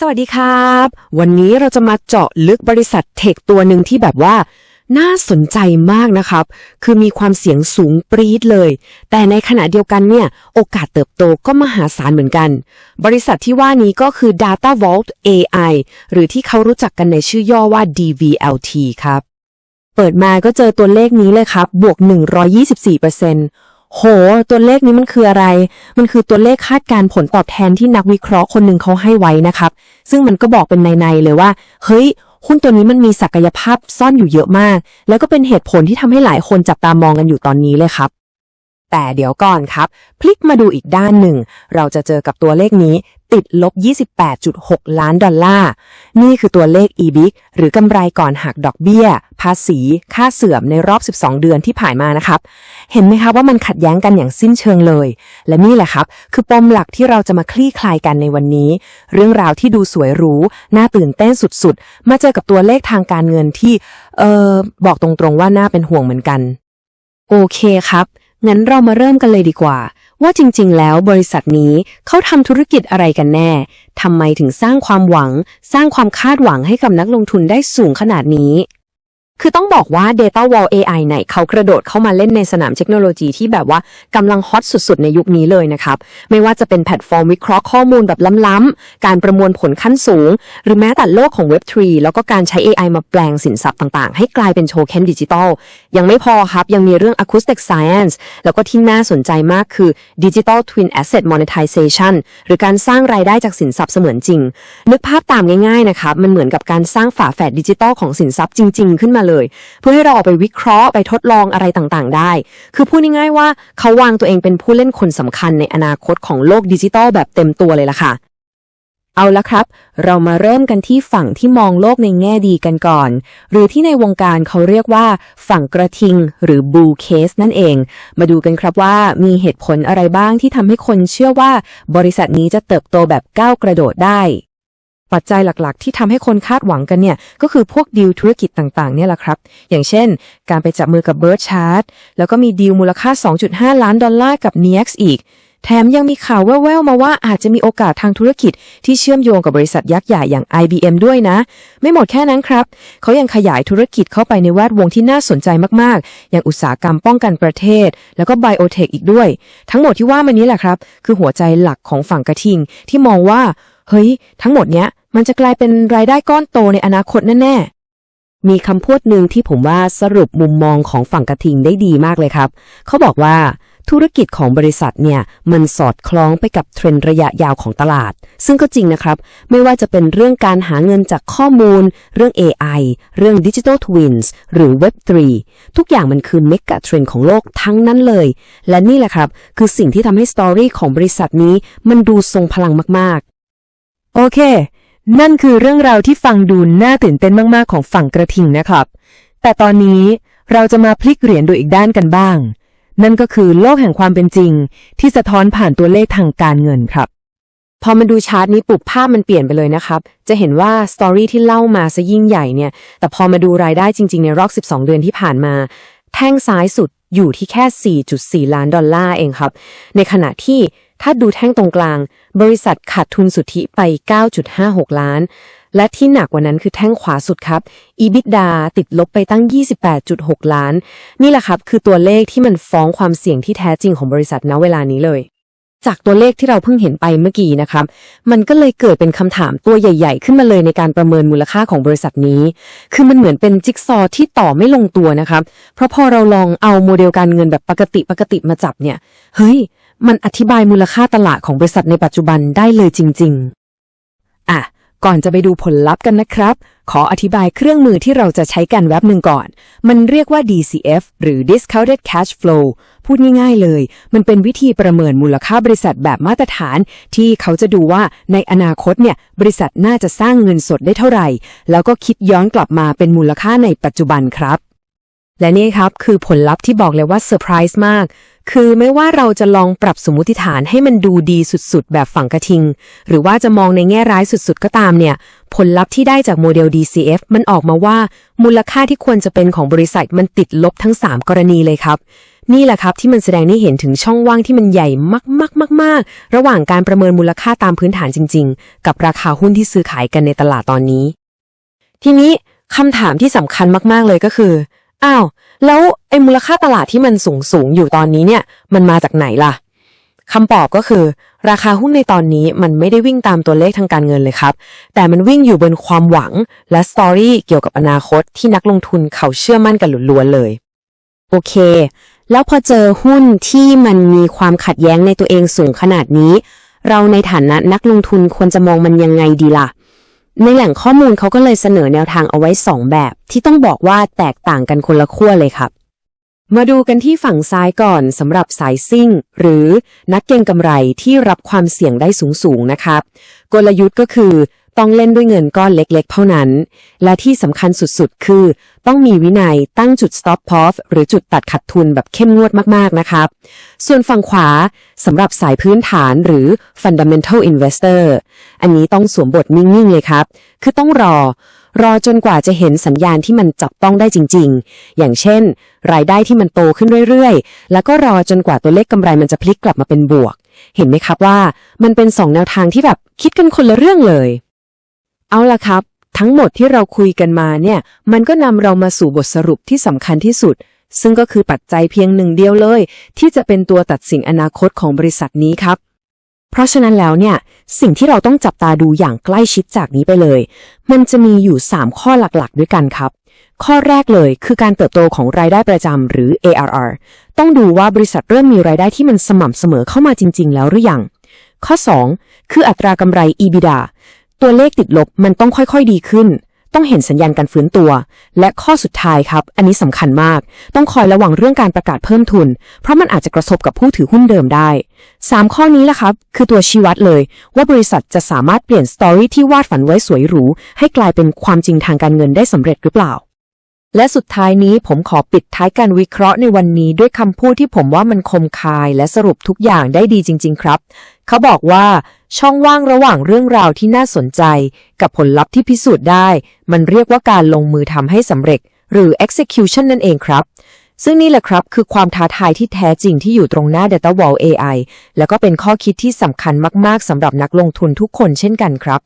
สวัสดีครับ วันนี้เราจะมาเจาะลึกบริษัทเทคตัวหนึ่งที่แบบว่า น่าสนใจมากนะครับ คือมีความเสี่ยงสูงปรี๊ดเลย แต่ในขณะเดียวกันเนี่ย โอกาสเติบโตก็มหาศาลเหมือนกัน บริษัทที่ว่านี้ก็คือ Data Vault AI หรือที่เขารู้จักกันในชื่อย่อว่า DVLT ครับ เปิดมาก็เจอตัวเลขนี้เลยครับ บวก 124% โห ตัวเลขนี้มันคืออะไร มันคือตัวเลขคาดการผลตอบแทนที่นักวิเคราะห์คนหนึ่งเขาให้ไว้นะครับ ซึ่งมันก็บอกเป็นในๆเลยว่า เฮ้ย หุ้นตัวนี้มันมีศักยภาพซ่อนอยู่เยอะมาก แล้วก็เป็นเหตุผลที่ทำให้หลายคนจับตามองกันอยู่ตอนนี้เลยครับ แต่เดี๋ยวก่อนครับ พลิกมาดูอีกด้านหนึ่ง เราจะเจอกับตัวเลขนี้ ติดลบ 28.6 ล้านดอลลาร์ นี่คือตัวเลข EBIT หรือกำไรก่อนหักดอกเบี้ย ภาษี ค่าเสื่อมในรอบ 12 เดือนที่ผ่านมานะครับ เห็นไหมครับว่ามันขัดแย้งกันอย่างสิ้นเชิงเลย และนี่แหละครับ คือปมหลักที่เราจะมาคลี่คลายกันในวันนี้ เรื่องราวที่ดูสวยหรู น่าตื่นเต้นสุดๆ มาเจอกับตัวเลขทางการเงินที่ เอ่อบอกตรงๆว่าน่าเป็นห่วงเหมือนกัน โอเคครับ งั้นเรามาเริ่มกันเลยดีกว่า ว่าจริงๆ แล้วบริษัทนี้เขาทำธุรกิจอะไรกันแน่ทำไมถึงสร้างความหวัง สร้างความคาดหวังให้กับนักลงทุนได้สูงขนาดนี้ คือต้องบอกว่า Data Wall AI เนี่ยเขากระโดดเข้ามาเล่นในสนามเทคโนโลยีที่แบบว่ากำลังฮอตสุดๆ ในยุคนี้เลยนะครับ ไม่ว่าจะเป็นแพลตฟอร์มวิเคราะห์ข้อมูลแบบล้ำๆ การประมวลผลขั้นสูง หรือแม้แต่โลกของ Web3 แล้วก็การใช้ AI มาแปลงสินทรัพย์ต่างๆ ให้กลายเป็นโชเค็นดิจิตอลยังไม่พอครับ ยังมีเรื่อง Acoustic Science แล้วก็ที่น่าสนใจมากคือ Digital Twin Asset Monetization หรือการสร้างรายได้จากสินทรัพย์เสมือนจริง นึกภาพตามง่ายๆนะครับมันเหมือนกับการสร้างฝาแฝดดิจิตอลของสินทรัพย์จริง ๆ ขึ้นมาเลย เพื่อให้เราเอาไปวิเคราะห์ไปทดลองอะไรต่างๆ ได้ คือพูดง่ายๆว่าเขาวางตัวเองเป็นผู้เล่นคนสำคัญในอนาคตของโลกดิจิตอลแบบเต็มตัวเลยล่ะค่ะ เอาละครับ เรามาเริ่มกันที่ฝั่งที่มองโลกในแง่ดีกันก่อน หรือที่ในวงการเขาเรียกว่าฝั่งกระทิง หรือบูเคสนั่นเอง มาดูกันครับว่ามีเหตุผลอะไรบ้างที่ทำให้คนเชื่อว่า บริษัทนี้จะเติบโตแบบก้าวกระโดดได้ ปัจจัยหลักๆ ที่ทำให้คนคาดหวังกันเนี่ยก็คือพวกดีลธุรกิจต่างๆเนี่ยแหละครับ อย่างเช่น การไปจับมือกับ Bird Chart แล้วก็มีดีลมูลค่า 2.5 ล้านดอลลาร์กับ Nex อีก แถมยังมีข่าวแว่วๆมาว่าอาจจะมีโอกาสทางธุรกิจ ที่เชื่อมโยงกับบริษัทยักษ์ใหญ่อย่าง IBM ด้วยนะ ไม่หมดแค่นั้นครับ เขายังขยายธุรกิจเข้าไปในแวดวงที่น่าสนใจมากๆ อย่างอุตสาหกรรมป้องกันประเทศ แล้วก็ไบโอเทคอีกด้วย ทั้งหมดที่ว่ามานี้แหละครับ คือหัวใจหลักของฝั่งกระทิงที่มองว่า เฮ้ย ทั้งหมดเนี้ย มันจะกลายเป็นรายได้ก้อนโตในอนาคตแน่ๆ มีคำพูดหนึ่งที่ผมว่าสรุปมุมมองของฝั่งกระทิงได้ดีมากเลยครับ เขาบอกว่าธุรกิจของบริษัทเนี่ย มันสอดคล้องไปกับเทรนด์ระยะยาวของตลาด ซึ่งก็จริงนะครับ ไม่ว่าจะเป็นเรื่องการหาเงินจากข้อมูล เรื่อง AI เรื่อง Digital Twins หรือ Web3 ทุกอย่างมันคือเมกะเทรนด์ของโลกทั้งนั้นเลย และนี่แหละครับ คือสิ่งที่ทำให้สตอรี่ของบริษัทนี้ มันดูทรงพลังมาก โอเค นั่นคือเรื่องราวที่ฟังดูน่าตื่นเต้นมากๆของฝั่งกระทิงนะครับ แต่ตอนนี้เราจะมาพลิกเหรียญดูอีกด้านกันบ้าง นั่นก็คือโลกแห่งความเป็นจริง ที่สะท้อนผ่านตัวเลขทางการเงินครับพอมาดูชาร์ตนี้ปุบภาพมันเปลี่ยนไปเลยนะครับ จะเห็นว่าสตอรี่ที่เล่ามาซะยิ่งใหญ่เนี่ย แต่พอมาดูรายได้จริง ๆ ในรอบ 12 เดือนที่ผ่านมา แท่งซ้ายสุดอยู่ที่แค่ 4.4 ล้านดอลลาร์เองครับ ในขณะที่ ถ้าดูแท่งตรงกลาง บริษัทขาดทุนสุทธิไป 9.56 ล้าน และที่หนักกว่านั้นคือแท่งขวาสุดครับ EBITDA ติดลบไปตั้ง 28.6 ล้าน นี่แหละครับ คือตัวเลขที่มันฟ้องความเสี่ยงที่แท้จริงของบริษัทณเวลานี้เลย จากตัวเลขที่เราเพิ่งเห็นไปเมื่อกี้นะครับ มันก็เลยเกิดเป็นคำถามตัวใหญ่ ๆ ขึ้นมาเลยในการประเมินมูลค่าของบริษัทนี้ คือมันเหมือนเป็นจิ๊กซอว์ที่ต่อไม่ลงตัวนะครับ เพราะพอเราลองเอาโมเดลการเงินแบบปกติปกติมาจับเนี่ย เฮ้ย มันอธิบายมูลค่าตลาดของบริษัทในปัจจุบันได้เลยจริง ๆ อะ ก่อนจะไปดูผลลัพธ์กันนะครับ ขออธิบายเครื่องมือที่เราจะใช้กันแว็บหนึ่งก่อน มันเรียกว่า DCF หรือ Discounted Cash Flow พูดง่ายๆเลย มันเป็นวิธีประเมินมูลค่าบริษัทแบบมาตรฐาน ที่เขาจะดูว่าในอนาคตเนี่ย บริษัทน่าจะสร้างเงินสดได้เท่าไหร่ แล้วก็คิดย้อนกลับมาเป็นมูลค่าในปัจจุบันครับ และนี่ครับคือผลลัพธ์ที่บอกเลยว่าเซอร์ไพรส์มาก คือไม่ว่าเราจะลองปรับสมมติฐานให้มันดูดีสุดๆ แบบฝั่งกระทิง หรือว่าจะมองในแง่ร้ายสุดๆ ก็ตามเนี่ย ผลลัพธ์ที่ได้จากโมเดล DCF มันออกมาว่ามูลค่าที่ควรจะเป็นของบริษัทมันติดลบทั้ง 3 กรณีเลยครับ นี่แหละครับที่มันแสดงให้เห็นถึงช่องว่างที่มันใหญ่มากๆๆๆ ระหว่างการประเมินมูลค่าตามพื้นฐานจริง ๆ กับราคาหุ้นที่ซื้อขายกันในตลาดตอนนี้ ทีนี้คำถามที่สำคัญมากๆเลยก็คือ อ้าว แล้วไอ้มูลค่าตลาดที่มันสูงสูงอยู่ตอนนี้เนี่ย มันมาจากไหนล่ะคำตอบก็คือ ราคาหุ้นในตอนนี้มันไม่ได้วิ่งตามตัวเลขทางการเงินเลยครับ แต่มันวิ่งอยู่บนความหวังและสตอรี่เกี่ยวกับอนาคตที่นักลงทุนเขาเชื่อมั่นกันล้วนๆเลย โอเค แล้วพอเจอหุ้นที่มันมีความขัดแย้งในตัวเองสูงขนาดนี้ เราในฐานะนักลงทุนควรจะมองมันยังไงดีล่ะ ในแหล่งข้อมูลเขาก็เลยเสนอแนวทางเอาไว้ 2 แบบ ที่ต้องบอกว่าแตกต่างกันคนละขั้วเลยครับ มาดูกันที่ฝั่งซ้ายก่อนสำหรับสายซิ่ง หรือนักเก็งกำไรที่รับความเสี่ยงได้สูงๆนะครับ กลยุทธ์ก็คือ ต้องเล่นด้วยเงินก้อนเล็กๆ เท่านั้น และที่สำคัญสุดๆ คือ ต้องมีวินัยตั้งจุด stop loss หรือจุดตัดขัดทุนแบบเข้มงวดมากๆ นะครับ ส่วนฝั่งขวาสำหรับสายพื้นฐานหรือ fundamental investor อันนี้ต้องสวมบทนิ่งๆ เลยครับ คือต้องรอ รอจนกว่าจะเห็นสัญญาณที่มันจับต้องได้จริง ๆ อย่างเช่น รายได้ที่มันโตขึ้นเรื่อยๆ แล้วก็รอจนกว่าตัวเลขกำไรมันจะพลิกกลับมาเป็นบวก เห็นไหมครับว่ามันเป็นสองแนวทางที่แบบคิดกันคนละเรื่องเลย เอาล่ะครับ ทั้งหมดที่เราคุยกันมาเนี่ย มันก็นำเรามาสู่บทสรุปที่สำคัญที่สุด ซึ่งก็คือปัจจัยเพียงหนึ่งเดียวเลย ที่จะเป็นตัวตัดสินอนาคตของบริษัทนี้ครับ เพราะฉะนั้นแล้วเนี่ย สิ่งที่เราต้องจับตาดูอย่างใกล้ชิดจากนี้ไปเลย มันจะมีอยู่ 3 ข้อหลักๆ ด้วยกันครับข้อแรกเลยคือการเติบโตของรายได้ประจำหรือ ARR ต้องดูว่าบริษัทเริ่มมีรายได้ที่มันสม่ำเสมอเข้ามาจริง ๆ แล้วหรือยัง ข้อ 2 คืออัตรากำไร EBITDA ตัวเลขติดลบมันต้องค่อยๆดีขึ้น ต้องเห็นสัญญาณการฟื้นตัว และข้อสุดท้ายครับ อันนี้สำคัญมาก ต้องคอยระวังเรื่องการประกาศเพิ่มทุน เพราะมันอาจจะกระทบกับผู้ถือหุ้นเดิมได้ 3 ข้อนี้แหละครับ คือตัวชี้วัดเลย ว่าบริษัทจะสามารถเปลี่ยนสตอรี่ที่วาดฝันไว้สวยหรูให้กลายเป็นความจริงทางการเงินได้สำเร็จหรือเปล่า และสุดท้ายนี้ผมขอปิดท้ายการวิเคราะห์ในวันนี้ด้วยคำพูดที่ผมว่ามันคมคายและสรุปทุกอย่างได้ดีจริง ๆ ครับ เขาบอกว่าช่องว่างระหว่างเรื่องราวที่น่าสนใจ กับผลลัพธ์ที่พิสูจน์ได้ มันเรียกว่าการลงมือทำให้สำเร็จ หรือ execution นั่นเองครับ ซึ่งนี่แหละครับคือความท้าทายที่แท้จริงที่อยู่ตรงหน้า Data Wall AI แล้วก็เป็นข้อคิดที่สำคัญมากๆสำหรับนักลงทุนทุกคนเช่นกันครับ